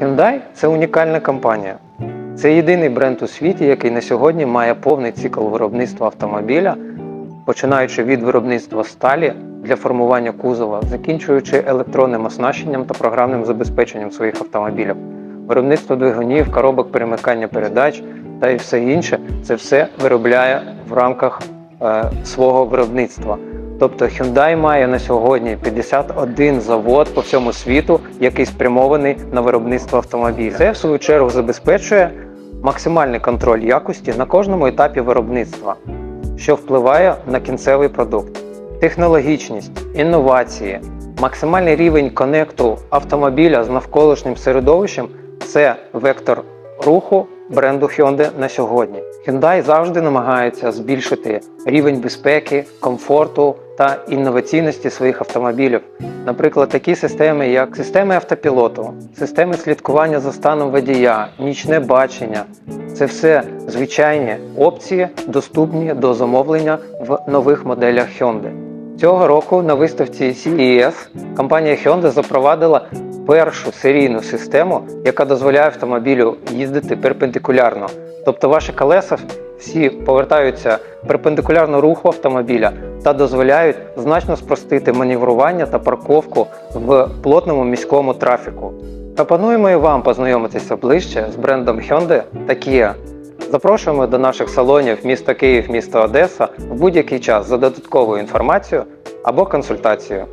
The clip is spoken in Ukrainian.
Hyundai це унікальна компанія. Це єдиний бренд у світі, який на сьогодні має повний цикл виробництва автомобіля, починаючи від виробництва сталі для формування кузова, закінчуючи електронним оснащенням та програмним забезпеченням своїх автомобілів, виробництво двигунів, коробок перемикання передач та і все інше. Це все виробляє в рамках е, свого виробництва. Тобто Hyundai має на сьогодні 51 завод по всьому світу, який спрямований на виробництво автомобілів. Це в свою чергу забезпечує максимальний контроль якості на кожному етапі виробництва, що впливає на кінцевий продукт. Технологічність, інновації, максимальний рівень конекту автомобіля з навколишнім середовищем це вектор руху бренду Hyundai на сьогодні. Hyundai завжди намагається збільшити рівень безпеки, комфорту та інноваційності своїх автомобілів. Наприклад, такі системи, як системи автопілоту, системи слідкування за станом водія, нічне бачення це все звичайні опції, доступні до замовлення в нових моделях Hyundai. Цього року на виставці CES компанія Hyundai запровадила першу серійну систему, яка дозволяє автомобілю їздити перпендикулярно. Тобто ваші колеса всі повертаються перпендикулярно руху автомобіля та дозволяють значно спростити маневрування та парковку в плотному міському трафіку. Пропонуємо і вам познайомитися ближче з брендом Hyundai та Kia. Запрошуємо до наших салонів місто Київ, місто Одеса в будь-який час за додатковою інформацією або консультацією.